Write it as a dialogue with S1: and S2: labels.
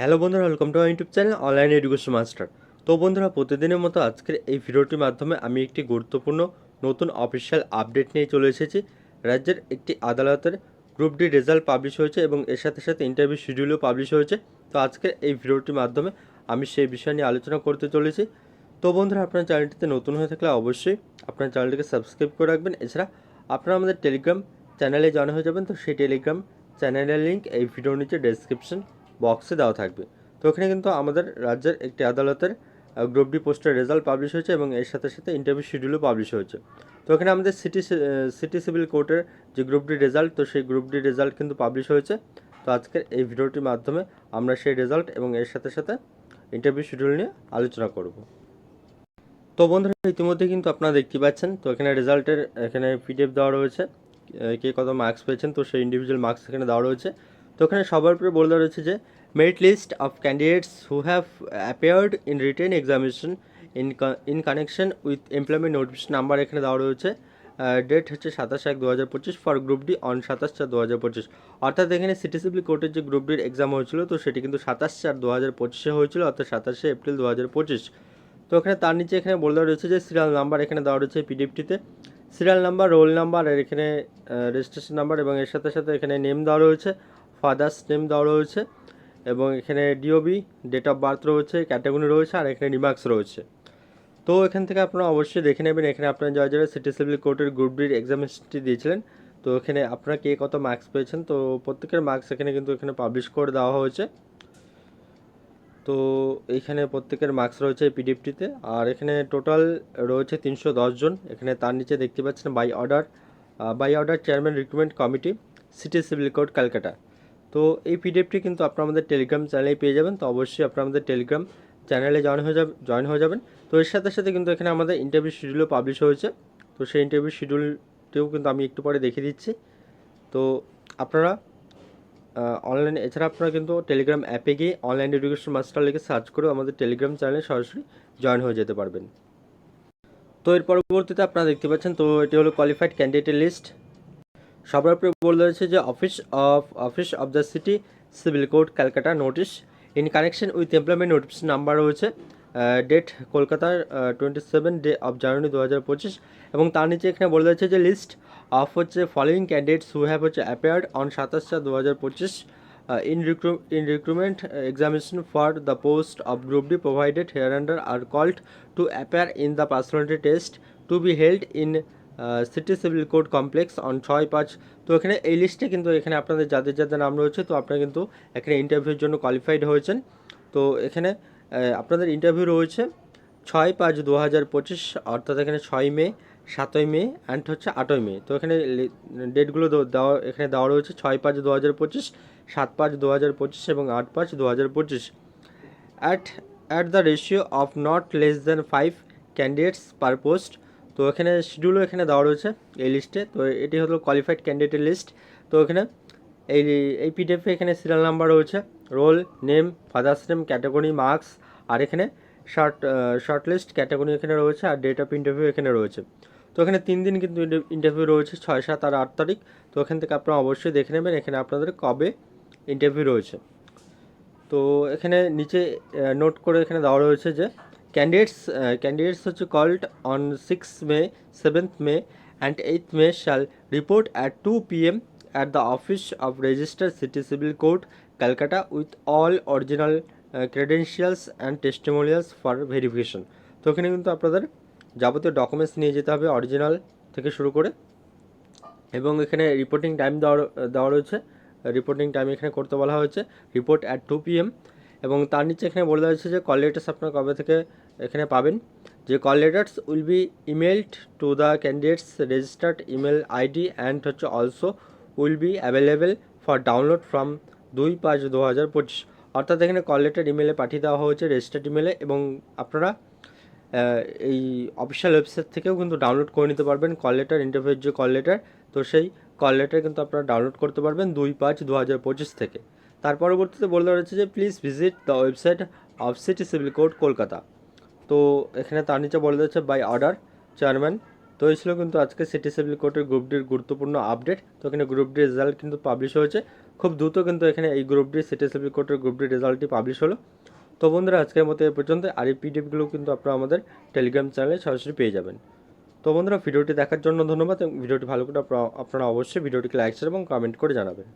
S1: Hello বন্ধুরা welcome to YouTube channel online education master তো বন্ধুরা, প্রতিদিনের মতো আজকের এই ভিডিওটির মাধ্যমে আমি একটি গুরুত্বপূর্ণ নতুন অফিসিয়াল আপডেট নিয়ে চলে এসেছি। রাজ্যের একটি আদালতের গ্রুপ ডি রেজাল্ট পাবলিশ হয়েছে এবং এর সাথে সাথে ইন্টারভিউ শিডিউলও পাবলিশ হয়েছে। তো আজকের এই ভিডিওটির মাধ্যমে আমি সেই বিষয় নিয়ে আলোচনা করতে চলেছি। তো বন্ধুরা, আপনার চ্যানেলটিতে নতুন হয়ে থাকলে অবশ্যই আপনার চ্যানেলটিকে সাবস্ক্রাইব করে রাখবেন। এছাড়া আপনারা আমাদের টেলিগ্রাম চ্যানেলে জয়েন হয়ে যাবেন। তো সেই টেলিগ্রাম চ্যানেলের লিঙ্ক এই ভিডিওর নিচে ডেসক্রিপশন বক্সে দেওয়া থাকবে। তো এখানে কিন্তু আমাদের রাজ্যের একটি আদালতের গ্রুপ ডি পোস্টের রেজাল্ট পাবলিশ হয়েছে এবং এর সাথে সাথে ইন্টারভিউ শিডিউলও পাবলিশ হয়েছে। তো এখানে আমাদের সিটি সিটি সিভিল কোর্টের যে গ্রুপ ডি রেজাল্ট তো সেই গ্রুপ ডি রেজাল্ট কিন্তু পাবলিশ হয়েছে। তো আজকের এই ভিডিওটির মাধ্যমে আমরা সেই রেজাল্ট এবং এর সাথে সাথে ইন্টারভিউ শিডিউল নিয়ে আলোচনা করব। তো বন্ধুরা, ইতিমধ্যে কিন্তু আপনারা দেখতে পাচ্ছেন, তো এখানে রেজাল্টের এখানে পিডিএফ দেওয়া রয়েছে। কে কত মার্কস পেয়েছেন, তো সেই ইন্ডিভিজুয়াল মার্কস এখানে দেওয়া রয়েছে। তো ওখানে সবার উপরে বলে দেওয়া রয়েছে যে merit list of candidates who have appeared in written examination in in connection with employment notification number এখানে দেওয়া রয়েছে। ডেট হচ্ছে সাতাশ এক দু হাজার পঁচিশ ফর গ্রুপ ডি অন সাতাশ চার দু হাজার পঁচিশ। অর্থাৎ এখানে সিটি সিভিল কোর্টের যে গ্রুপ ডির এক্সাম হয়েছিল, তো সেটি কিন্তু সাতাশ চার দু হাজার পঁচিশে হয়েছিল, অর্থাৎ সাতাশে এপ্রিল দু হাজার পঁচিশ। তো এখানে তার নিচে এখানে বলে দেওয়া রয়েছে যে সিরিয়াল নাম্বার এখানে দেওয়া রয়েছে পিডিএফটিতে সিরিয়াল নাম্বার রোল নাম্বার আর এখানে রেজিস্ট্রেশন নাম্বার এবং এর সাথে সাথে এখানে নেম দেওয়া রয়েছে। ফাদার্স নেম দেওয়া রয়েছে এবং এখানে ডিওবি ডেট অফ বার্থ রয়েছে ক্যাটাগরি রয়েছে, আর এখানে রিমার্কস রয়েছে। তো এখান থেকে আপনারা অবশ্যই দেখে নেবেন, এখানে আপনারা যারা যারা সিটি সিভিল কোর্টের গ্রুপ ডির এক্সামিনেশনটি দিয়েছিলেন, তো এখানে আপনারা কে কত মার্কস পেয়েছেন, তো প্রত্যেকের মার্কস এখানে কিন্তু এখানে পাবলিশ করে দেওয়া হয়েছে। তো এখানে প্রত্যেকের মার্কস রয়েছে এই পিডিএফটিতে আর এখানে টোটাল রয়েছে তিনশো জন, এখানে তার নিচে দেখতে পাচ্ছেন by order by order chairman recruitment committee city civil court Calcutta তো এই পিডিএফটি কিন্তু আপনারা আমাদের টেলিগ্রাম চ্যানেলে পেয়ে যাবেন। তো অবশ্যই আপনারা আমাদের টেলিগ্রাম চ্যানেলে জয়েন হয়ে যাবে জয়েন হয়ে যাবেন। তো এর সাথে সাথে কিন্তু এখানে আমাদের ইন্টারভিউ শিডিউলও পাবলিশ হয়েছে। তো সেই ইন্টারভিউ শিডিউলটিও কিন্তু আমি একটু পরে দেখিয়ে দিচ্ছি। তো আপনারা অনলাইন এছাড়া আপনারা কিন্তু টেলিগ্রাম অ্যাপে গিয়ে অনলাইন এডুকেশন মাস্টার লিখে সার্চ করেও আমাদের টেলিগ্রাম চ্যানেলে সরাসরি জয়েন হয়ে যেতে পারবেন। তো এর পরবর্তীতে আপনারা দেখতে পাচ্ছেন, তো এটি হলো কোয়ালিফাইড ক্যান্ডিডেটের লিস্ট সবার উপরে বলে রয়েছে যে office of office of the city civil court Calcutta notice in connection with employment notification number রয়েছে ডেট কলকাতার twenty seven day of January দু হাজার পঁচিশ এবং তার নিচে এখানে বলে রয়েছে যে লিস্ট অফ হচ্ছে ফলোয়িং ক্যান্ডিডেটস হু হ্যাভ হচ্ছে অ্যাপেয়ার্ড অন সাতাশ চার দু হাজার পঁচিশ in recruit in recruitment examination for the post of group D provided here under are called to appear in the personality test to be held in city civil court complex on ছয় পাঁচ। তো এখানে এই লিস্টে কিন্তু এখানে আপনাদের যাদের যাদের নাম রয়েছে, তো আপনারা কিন্তু এখানে ইন্টারভিউর জন্য কোয়ালিফাইড হয়েছেন। তো এখানে আপনাদের ইন্টারভিউ রয়েছে ছয় পাঁচ দু হাজার পঁচিশ, অর্থাৎ এখানে ছয় মে, সাতই মে অ্যান্ড হচ্ছে আটই মে। তো এখানে ডেটগুলো দেওয়া এখানে দেওয়া রয়েছে ছয় পাঁচ দু হাজার পঁচিশ, সাত পাঁচ দু হাজার পঁচিশ এবং আট পাঁচ দু হাজার পঁচিশ। At at the ratio of not less than five candidates per post তো এখানে শিডিউলও এখানে দেওয়া রয়েছে এই লিস্টে তো এটি হলো কোয়ালিফাইড ক্যান্ডিডেটের লিস্ট তো এখানে এই এই পিডিএফে এখানে সিরিয়াল নাম্বার রয়েছে। Roll name father's name category marks আর এখানে শর্ট শর্ট লিস্ট ক্যাটাগরি এখানে রয়েছে আর ডেট অফ ইন্টারভিউ এখানে রয়েছে। তো এখানে তিন দিন কিন্তু ইন্টারভিউ রয়েছে, ছয়, সাত আর আট তারিখ। তো এখান থেকে আপনারা অবশ্যই দেখে নেবেন এখানে আপনাদের কবে ইন্টারভিউ রয়েছে। তো এখানে নিচে নোট করে এখানে দেওয়া রয়েছে যে ক্যান্ডিডেটস ক্যান্ডিডেটস হচ্ছে called on six May seventh May and eighth May shall report at two P M at the office of registrar city civil court Calcutta with all original credentials and testimonials for verification তো এখানে কিন্তু আপনাদের যাবতীয় documents নিয়ে যেতে হবে original থেকে শুরু করে। এবং এখানে রিপোর্টিং টাইম দেওয়া দেওয়া রয়েছে। রিপোর্টিং টাইম এখানে করতে বলা হয়েছে। রিপোর্ট অ্যাট টু পিএম এবং তার নিচে এখানে বলে দেওয়া হয়েছে যে কল লেটার্স আপনারা কবে থেকে এখানে পাবেন। যে call letters will be emailed to the candidates registered email ID and হচ্ছে also will be available for download from দুই পাঁচ দু হাজার পঁচিশ। অর্থাৎ এখানে কল লেটার ইমেলে পাঠিয়ে দেওয়া হয়েছে রেজিস্টার্ড ইমেলে এবং আপনারা এই অফিসিয়াল ওয়েবসাইট থেকেও কিন্তু ডাউনলোড করে নিতে পারবেন কল লেটার ইন্টারভিউর যে কল লেটার তো সেই কল লেটার কিন্তু আপনারা ডাউনলোড করতে পারবেন দুই পাঁচ দু হাজার পঁচিশ থেকে। তার পরবর্তীতে বলে রয়েছে যে please visit the website of city civil court Kolkata তো এখানে তার নিচে বলে দিচ্ছে বাই অর্ডার চেয়ারম্যান তো এই ছিল কিন্তু আজকে সিটি সিভিল কোর্টের গ্রুপ ডির গুরুত্বপূর্ণ আপডেট তো এখানে গ্রুপ ডির রেজাল্ট কিন্তু পাবলিশ হয়েছে। খুব দ্রুত কিন্তু এখানে এই গ্রুপটি সিভিল কোর্টের গ্রুপটির রেজাল্টটি পাবলিশ হলো। তো বন্ধুরা, আজকের মতো এ পর্যন্ত। আর এই পিডিএফগুলো কিন্তু আপনারা আমাদের টেলিগ্রাম চ্যানেলে সরাসরি পেয়ে যাবেন। তো বন্ধুরা, ভিডিওটি দেখার জন্য ধন্যবাদ। এবং ভিডিওটি ভালো করে আপনারা অবশ্যই ভিডিওটিকে লাইক শেয়ার এবং কমেন্ট করে জানাবেন।